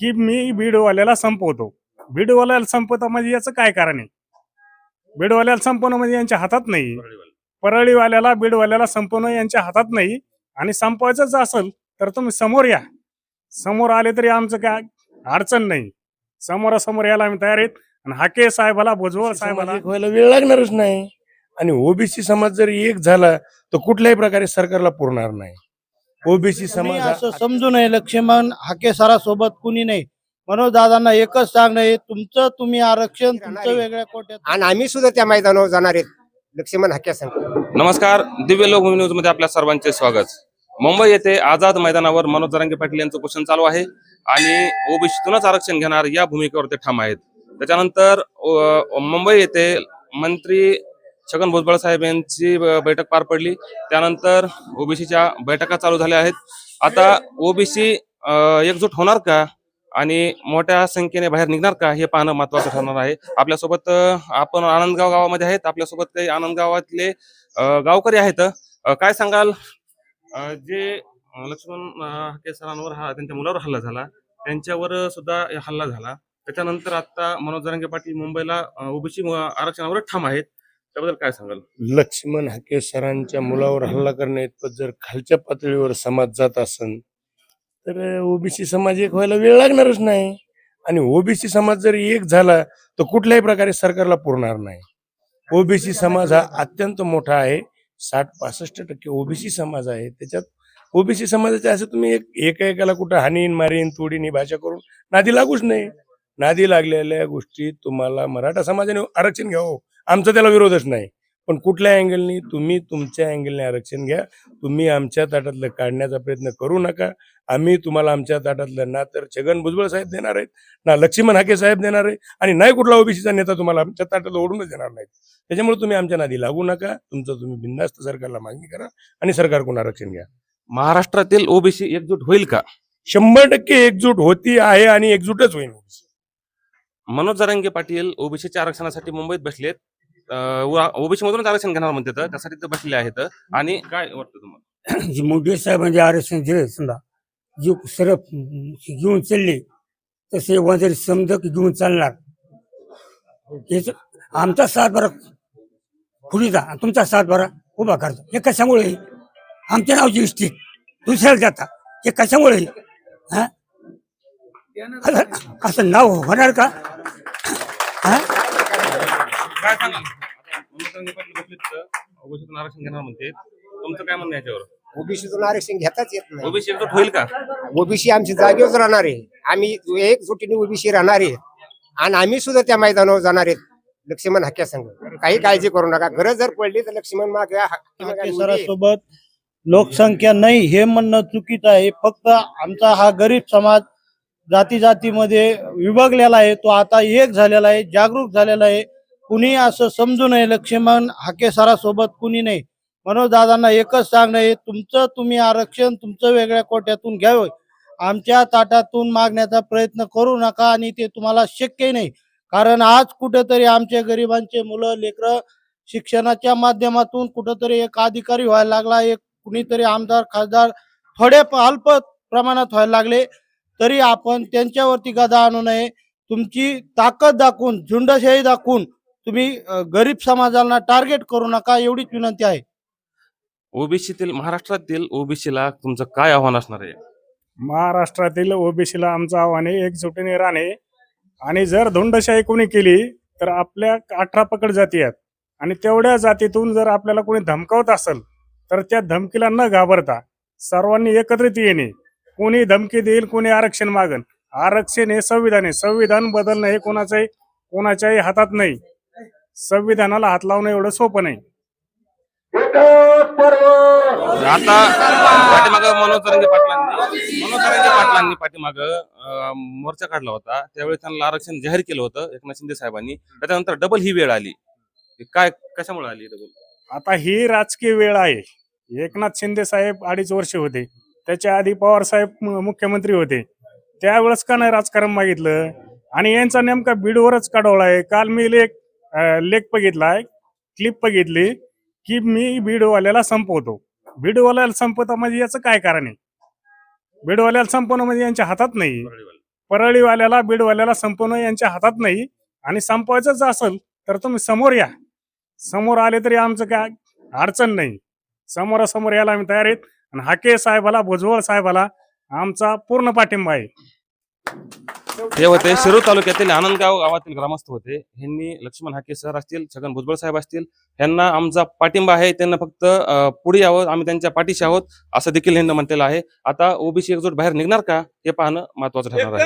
की मी बीडवाल्याला संपवतो. बीडवाल्याला संपवतो म्हणजे याचं काय कारण आहे? बीडवाल्याला संपवणं म्हणजे यांच्या हातात नाही. परळीवाल्याला. बीडवाल्याला संपवणं यांच्या हातात नाही. आणि संपवायचंच असेल तर तुम्ही समोर या. समोर आले तरी आमचं काय अडचण नाही. समोरासमोर यायला आम्ही तयार आहेत. आणि हाके साहेबाला साहेबाला साहेबाला व्हायला वेळ लागणारच नाही. आणि ओबीसी समाज जर एक झाला तर कुठल्याही प्रकारे सरकारला पुरणार नाही. ओबीसी समाज हा- असं समजू नये लक्ष्मण हाके सरासोबत कुणी नाही. मनोज दादांना एकच सांगणं आहे तुमचं तुम्ही आरक्षण तुमचं वेगळ्या कोट्यात. आणि आम्ही सुद्धा त्या मैदानावर जाणार आहेत. लक्ष्मण हाक्या संघ. नमस्कार दिव्य लोकभूमी न्यूजमध्ये आपल्या सर्वांचे स्वागत. मुंबई येथे आझाद मैदानावर मनोज जरांगे पाटील यांचं उपोषण चालू आहे आणि ओबीसीतूनच आरक्षण घेणार या भूमिकेवर ते ठाम आहेत. त्याच्यानंतर अ, मुंबई येथे मंत्री छगन भुजबळ साहेब यांची बैठक पार पडली. त्यानंतर ओबीसीच्या बैठका चालू झाल्या आहेत. आता ओबीसी एकजूट होणार का? आणि मोठ्या संख्येने बाहेर निघणार का? हे पाहणं महत्वाचं ठरणार आहे. आपल्यासोबत आपण आनंदगाव गावामध्ये आहेत. आपल्यासोबत काही आनंद गावातले गावकरी आहेत. काय सांगाल? जे लक्ष्मण केसरांवर हाके सरांवर हा त्यांच्या मुलावर हल्ला झाला. त्यांच्यावर सुद्धा हल्ला झाला. त्याच्यानंतर आता मनोज जरांगे पाटील मुंबईला ओबीसी आरक्षणावर ठाम आहेत. त्याबद्दल काय सांगाल? लक्ष्मण हाके सरांच्या मुलावर हल्ला करण्या इतपत जर खालच्या पातळीवर समाज जात असन तर ओबीसी समाज एक व्हायला वेळ लागणारच नाही. आणि ओबीसी समाज जर एक झाला तर कुठल्याही प्रकारे सरकारला पुरणार नाही. ओबीसी समाज हा अत्यंत मोठा आहे. साठ पासष्ट टक्के ओबीसी समाज आहे. त्याच्यात ओबीसी समाजाचे असं तुम्ही एक एका एकाला कुठं हानीन मारीन तोडीन ही भाषा करून नादी लागूच नाही. नादी लागलेल्या गोष्टी तुम्हाला मराठा समाजाने आरक्षण घ्यावं. आमचा त्याला विरोधच नाही. पण कुठल्या अँगलनी तुम्ही तुमच्या अँगलने आरक्षण घ्या. तुम्ही आमच्या ताटातलं काढण्याचा प्रयत्न करू नका. आम्ही तुम्हाला आमच्या ताटातलं ना तर छगन भुजबळ साहेब देणार आहेत ना लक्ष्मण हाके साहेब देणार आहे आणि नाही कुठला ओबीसीचा नेता तुम्हाला आमच्या ताटात ओढूनच देणार नाहीत. त्याच्यामुळे तुम्ही आमच्या नादी लागू नका. तुमचं तुम्ही बिंदास्त सरकारला मागणी करा आणि सरकारकडून आरक्षण घ्या. महाराष्ट्रातील ओबीसी एकजूट होईल का? शंभर टक्के एकजूट होती आहे आणि एकजूटच होईल. मनोज जरांगे पाटील ओबीसीच्या आरक्षणासाठी मुंबईत बसलेत. ओबीसी मधूनच आरक्षण घेणार म्हणते तर त्यासाठी ते बसले आहेत आणि काय वाटतं तुम्हाला? जी मोदी साहेबांचे आरक्षण दिले समजा जे सरळ घेऊन चालले तसे वजरी समजा घेऊन चालणार. हेच आमचा सातबारा फुलीचा आणि तुमचा सातबारा उभा करतो. हे कशामुळे आमच्या नावची इष्टी दुसऱ्याला जाता. हे कशामुळे हा? असं- असं नाव होणार का? काय सांगाल? पाटील बसलेत ओबीसीतून आरक्षण घेणार म्हणते. तुमचं काय म्हणणं आहे याच्यावर? ओबीसीतून आरक्षण घेताच येत नाही. ओबीसी होईल का? ओबीसी आमची जागेवरच राहणार आहे. आम्ही एकजुटीने ओबीसी राहणार आहे. आणि आम्ही सुद्धा त्या मैदानावर जाणार आहेत लक्ष्मण हाक्या संघ. काही काळजी करू नका. गरज जर पडली तर लक्ष्मण माग सरासोबत लोकसंख्या नाही हे म्हणणं चुकीचं आहे. फक्त आमचा हा गरीब समाज जाती जातीमध्ये विभागलेला आहे. तो आता एक झालेला आहे जागरूक झालेला आहे. कुणी असं समजू नये लक्ष्मण हाके सरासोबत कुणी नाही मनोज दादांना एकच सांगणं आहे तुमचं तुम्ही आरक्षण तुमचं वेगळ्या कोट्यातून घ्यावं. आमच्या ताटातून मागण्याचा प्रयत्न करू नका आणि ते तुम्हाला शक्य नाही. कारण आज कुठेतरी आमच्या गरिबांचे मुलं लेकरं शिक्षणाच्या माध्यमातून कुठंतरी एक अधिकारी व्हायला लागला एक कुणीतरी आमदार खासदार थोडे अल्प प्रमाणात व्हायला लागले तरी आपण त्यांच्यावरती गदा आणू नये. तुमची ताकद दाखवून झुंडशाही दाखवून तुम्ही गरीब समाजाला टार्गेट करू नका एवढीच विनंती आहे. ओबीसीतील महाराष्ट्रातील ओबीसीला तुमचं काय आव्हान असणार आहे? महाराष्ट्रातील ओबीसीला आमचं आव्हान आहे एकजुटीने राहणे. आणि जर धुंडशाही कोणी केली तर आपल्या अठरा पकड जाती आहेत. आणि तेवढ्या जातीतून जर आपल्याला कोणी धमकावत असेल तर त्या धमकीला न घाबरता सर्वांनी एकत्रित येणे. कोणी धमकी देईल कोणी आरक्षण मागन. आरक्षण हे संविधान आहे. संविधान बदलणं हे कोणाच्याही कोणाच्याही हातात नाही. संविधानाला हात लावणं एवढं सोपं नाही. आता पाठीमाग मनोज तरंगे पाटलांनी मनोज तरंगे पाटलांनी पाठीमाग मोर्चा काढला होता. त्यावेळी त्यांना आरक्षण जाहीर केलं होतं एकनाथ शिंदे साहेबांनी. त्याच्यानंतर डबल ही वेळ आली. काय कशामुळे आली डबल आता ही राजकीय वेळ आहे. एकनाथ शिंदे साहेब अडीच वर्ष होते. त्याच्या आधी पवार साहेब मुख्यमंत्री होते. त्यावेळेस का नाही राजकारण मागितलं? आणि यांचा नेमका बीडवरच काढवला आहे. काल मी अं, लेख बघितलाय क्लिप बघितली की मी बीडवाल्याला संपवतो. बीडवाल्याला संपवतो म्हणजे याचं काय कारण आहे? बीडवाल्याला संपवणं म्हणजे यांच्या हातात नाही. परळीवाल्याला बीडवाल्याला संपवणं यांच्या हातात नाही. आणि संपवायचंच असेल तर तुम्ही समोर या. समोर आले तरी आमचं काय अडचण नाही. समोरासमोर यायला आम्ही तयार आहेत. आणि हाके साहेबाला भुजबळ साहेबाला आमचा पूर्ण पाठिंबा आहे. हे होते शिरूर तालुक्यातील आनंदगाव गावातील ग्रामस्थ होते. यांनी लक्ष्मण हाके सर असतील छगन भुजबळ साहेब असतील यांना आमचा पाठिंबा आहे. त्यांना फक्त पुढे यावं. आम्ही त्यांच्या पाठीशी आहोत. असं देखील ह्यांनी म्हटलेलं आहे. आता ओबीसी एकजूट बाहेर निघणार का? हे पाहणं महत्वाचं ठरणार आहे.